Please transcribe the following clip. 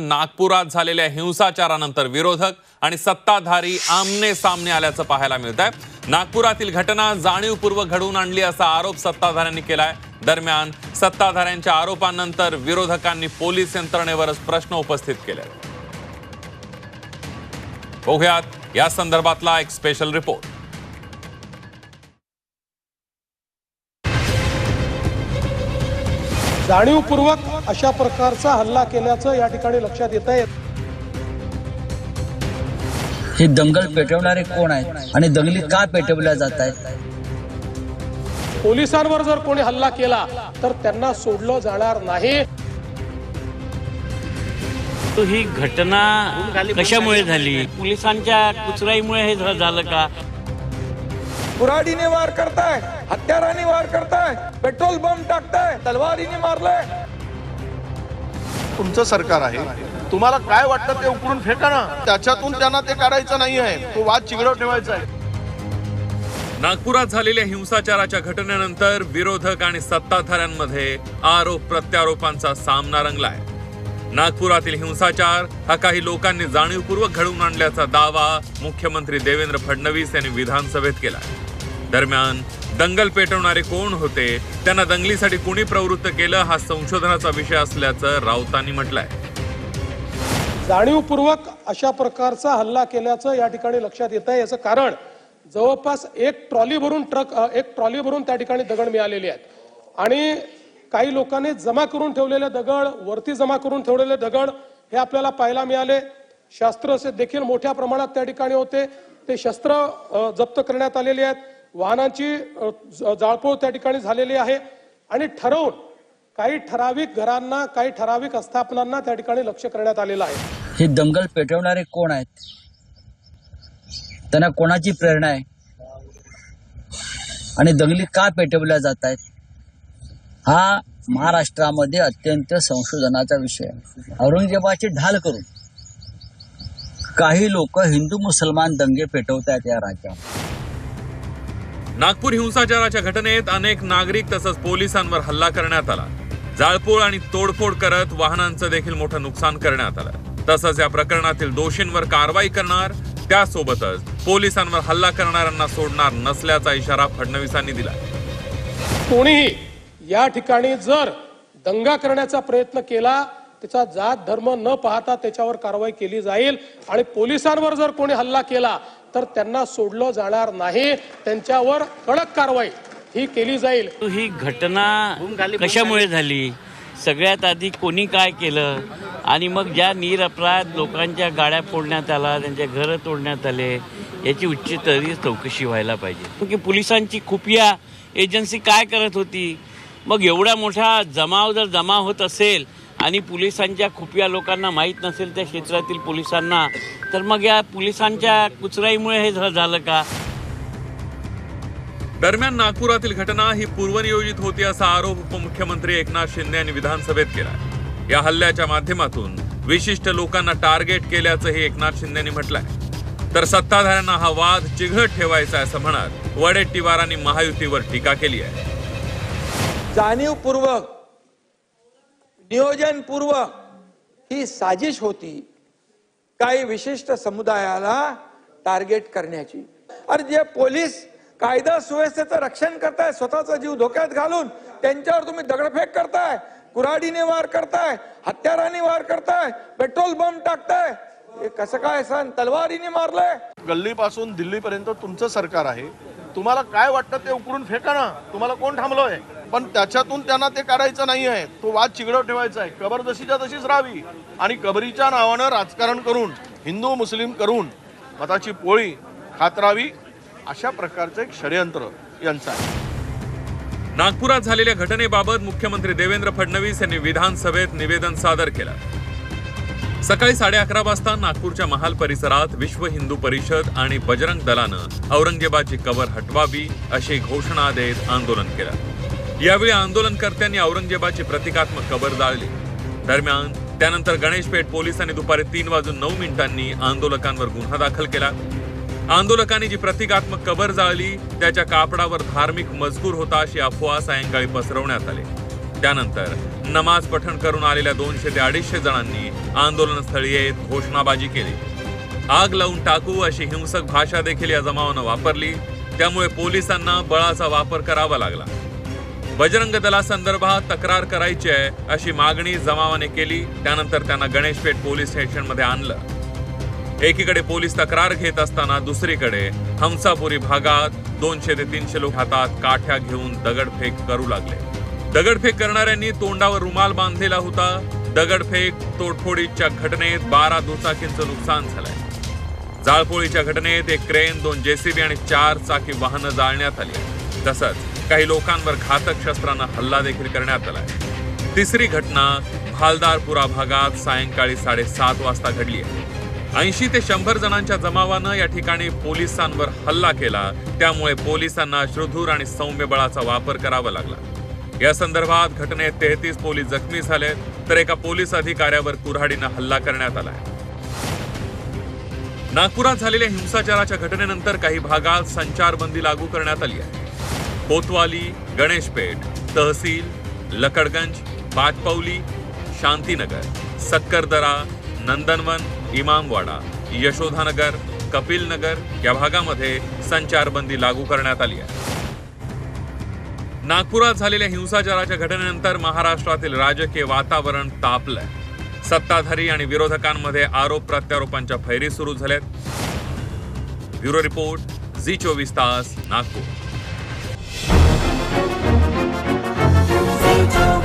नागपुरात झालेल्या हिंसाचारानंतर विरोधक आणि सत्ताधारी आमने सामने आल्याचं पाहायला मिळत आहे नागपुरातील घटना जाणीवपूर्वक घडवून आणली असा आरोप सत्ताधाऱ्यांनी केलाय. दरम्यान सत्ताधाऱ्यांच्या आरोपांनंतर विरोधकांनी पोलीस यंत्रणेवरच प्रश्न उपस्थित केले बघूयात या संदर्भातला एक स्पेशल रिपोर्ट जाणीवपूर्वक अशा प्रकारचा हल्ला केल्याचं या ठिकाणी लक्षात येत आहे. हे दंगल पेटवणारे कोण आहेत आणि दंगली का पेटवल्या जात आहेत? पोलिसांवर जर कोणी हल्ला केला तर त्यांना सोडलं जाणार नाही. तो ही घटना कशामुळे झाली? पोलिसांच्या कुचराईमुळे हे झालं का? कुऱ्हाडीने वार करताय हत्याराने वार करताय पेट्रोल बम टाकताय तलवारीने मारलाय. तुमचं सरकार आहे तुम्हाला काय वाटतं ते उकरून फेका ना. त्याच्यातून त्यांना ते काढायचं नाही आहे. तो वाद चिघळव ठेवायचा आहे. नागपुरात झालेल्या हिंसाचाराच्या घटनेनंतर विरोधक आणि सत्ताधाऱ्यांमध्ये आरोप प्रत्यारोपांचा सामना रंगलाय. नागपुरातील हिंसाचार हा काही लोकांनी जाणीवपूर्वक घडवून आणल्याचा दावा मुख्यमंत्री देवेंद्र फडणवीस यांनी विधानसभेत केलाय. दरम्यान दंगल पेटवणारे कोण होते त्यांना दंगलीसाठी कुणी प्रवृत्त केलं हा संशोधनाचा विषय असल्याचं राऊतांनी म्हटलंय. जाणीवपूर्वक अशा प्रकारचा हल्ला केल्याचं या ठिकाणी लक्षात येत आहे. याचं कारण जवळपास एक ट्रॉली भरून ट्रक एक ट्रॉली भरून त्या ठिकाणी दगड मिळालेले आहेत. आणि काही लोकांनी जमा करून ठेवलेले दगड वरती जमा करून ठेवलेले दगड हे आपल्याला पाहायला मिळाले. शस्त्र असे देखील मोठ्या प्रमाणात त्या ठिकाणी होते. ते शस्त्र जप्त करण्यात आलेले आहेत. वाहनांची जाळपोळ त्या ठिकाणी झालेली आहे आणि ठरवून काही ठराविक घरांना काही ठराविक आस्थापनांना त्या ठिकाणी लक्ष करण्यात आलेलं आहे. हे दंगल पेटवणारे कोण आहेत? त्यांना कोणाची प्रेरणा आहे? आणि दंगली का पेटवल्या जात आहेत? हा महाराष्ट्रामध्ये अत्यंत संशोधनाचा विषय आहे. औरंगजेबाची ढाल करून काही लोक हिंदू मुसलमान दंगे पेटवत आहेत या राज्यात नागपूर हिंसाचाराच्या घटनेत अनेक नागरिक तसंच पोलिसांवर हल्ला करण्यात आला. जाळपोळ आणि तोडफोड करत वाहनांचं देखील मोठं नुकसान करण्यात आलं. तसंच या प्रकरणातील दोषींवर कारवाई करणार त्यासोबतच पोलिसांवर हल्ला करणाऱ्यांना सोडणार नसल्याचा इशारा फडणवीसांनी दिला. कोणीही या ठिकाणी जर दंगा करण्याचा प्रयत्न केला त्याचा जात धर्म न पाहता त्याच्यावर कारवाई केली जाईल आणि पोलिसांवर जर कोणी हल्ला केला तर त्यांना सोडलं जाणार नाही. त्यांच्यावर कडक कारवाई ही केली जाईल. ही घटना कशामुळे झाली? सगळ्यात आधी कोणी काय केलं? आणि मग ज्या निरपराध लोकांच्या गाड्या फोडण्यात आला त्यांच्या घरं तोडण्यात आले याची उच्चस्तरीय चौकशी व्हायला पाहिजे. की पोलिसांची खुफिया एजन्सी काय करत होती? मग एवढा मोठा जमाव जर जमा होत असेल आणि पोलिसांच्या खुफिया लोकांना माहीत नसेल त्या क्षेत्रातील पोलिसांना तर मग या पोलिसांच्या कुचराईमुळे हे झालं का? दरम्यान नागपुरातील घटना ही पूर्वनियोजित होती असा आरोप उपमुख्यमंत्री एकनाथ शिंदे यांनी विधानसभेत केला. या हल्ल्याच्या माध्यमातून विशिष्ट लोकांना टार्गेट केल्याचंही एकनाथ शिंदेनी म्हटलंय. तर सत्ताधाऱ्यांना हा वाद चिघळत ठेवायचा असं म्हणत वडेट्टीवारांनी महायुतीवर टीका केली आहे. जाणीवपूर्वक नियोजनपूर्व ही साजिश होती काही विशिष्ट समुदायाला टार्गेट करण्याची. अरे जे पोलीस कायदा सुव्यवस्थेचं रक्षण करताय स्वतःचा जीव धोक्यात घालून त्यांच्यावर तुम्ही दगडफेक करताय कुऱ्हाडीने वार करताय हत्याराने वार करताय पेट्रोल बॉम्ब टाकताय हे कसं काय सण तलवारीने मारलंय? गल्लीपासून दिल्लीपर्यंत तुमचं सरकार आहे. तुम्हाला काय वाटतं ते उकरून फेका ना. तुम्हाला कोण थांबलोय? पण त्याच्यातून त्यांना ते काढायचं नाही आहे. तो वाद चिघडव ठेवायचा आहे. कबर जशीच्या तशीच राहावी. आणि कबरीच्या नावानं राजकारण करून हिंदू मुस्लिम करून मताची पोळी खातरावी अशा प्रकारचं एक षडयंत्र यांचं आहे. नागपुरात झालेल्या घटनेबाबत मुख्यमंत्री देवेंद्र फडणवीस यांनी विधानसभेत निवेदन सादर केलं. सकाळी साडे अकरा वाजता नागपूरच्या महाल परिसरात विश्व हिंदू परिषद आणि बजरंग दलानं औरंगजेबाची कबर हटवावी अशी घोषणा देत आंदोलन केलं. यावेळी आंदोलनकर्त्यांनी औरंगजेबाची प्रतिकात्मक कबर जाळली. दरम्यान त्यानंतर गणेशपेठ पोलिसांनी दुपारी तीन वाजून नऊ मिनिटांनी आंदोलकांवर गुन्हा दाखल केला. आंदोलकांनी जी प्रतिकात्मक कबर जाळली त्याच्या कापडावर धार्मिक मजकूर होता अशी अफवा सायंकाळी पसरवण्यात आली. त्यानंतर नमाज पठण करून आलेल्या दोनशे ते अडीचशे जणांनी आंदोलनस्थळी येत घोषणाबाजी केली. आग लावून टाकू अशी हिंसक भाषा देखील या जमावानं वापरली. त्यामुळे पोलिसांना बळाचा वापर करावा लागला. बजरंग दलासंदर्भात तक्रार करायची आहे अशी मागणी जमावाने केली. त्यानंतर त्यांना गणेशपेठ पोलीस स्टेशनमध्ये आणलं. एकीकडे पोलीस तक्रार घेत असताना दुसरीकडे हमसापुरी भागात दोनशे ते तीनशे लोक हातात काठ्या घेऊन दगडफेक करू लागले. दगडफेक करणाऱ्यांनी तोंडावर रुमाल बांधलेला होता. दगडफेक तोडफोडीच्या घटनेत बारा दुचाकींचं नुकसान झालंय. जाळपोळीच्या घटनेत एक क्रेन दोन जेसीबी आणि चार चाकी वाहनं जाळण्यात आली. तसंच काही लोकांवर घातक शस्त्रानं हल्ला देखील करण्यात आलाय तिसरी घटना भालदारपुरा भागात सायंकाळी साडेसात वाजता घडली आहे. ऐंशी ते शंभर जणांच्या जमावानं या ठिकाणी पोलिसांवर हल्ला केला. त्यामुळे पोलिसांना श्रुधूर आणि सौम्य बळाचा वापर करावा लागला. या संदर्भात घटनेत तेहतीस पोलीस जखमी झाले तर एका पोलीस अधिकाऱ्यावर कुऱ्हाडीनं हल्ला करण्यात आलाय नागपुरात झालेल्या हिंसाचाराच्या घटनेनंतर काही भागात संचारबंदी लागू करण्यात आली आहे. कोतवाली गणेशपेठ तहसील लकडगंज पाचपौली शांतीनगर सक्करदरा नंदनवन इमामवाडा यशोधानगर कपिलनगर या भागामध्ये संचारबंदी लागू करण्यात आली आहे. नागपुरात झालेल्या हिंसाचाराच्या घटनेनंतर महाराष्ट्रातील राजकीय वातावरण तापलंय. सत्ताधारी आणि विरोधकांमध्ये आरोप प्रत्यारोपांच्या फैरी सुरू झाल्यात. ब्युरो रिपोर्ट झी चोवीस तास नागपूर. Thank you.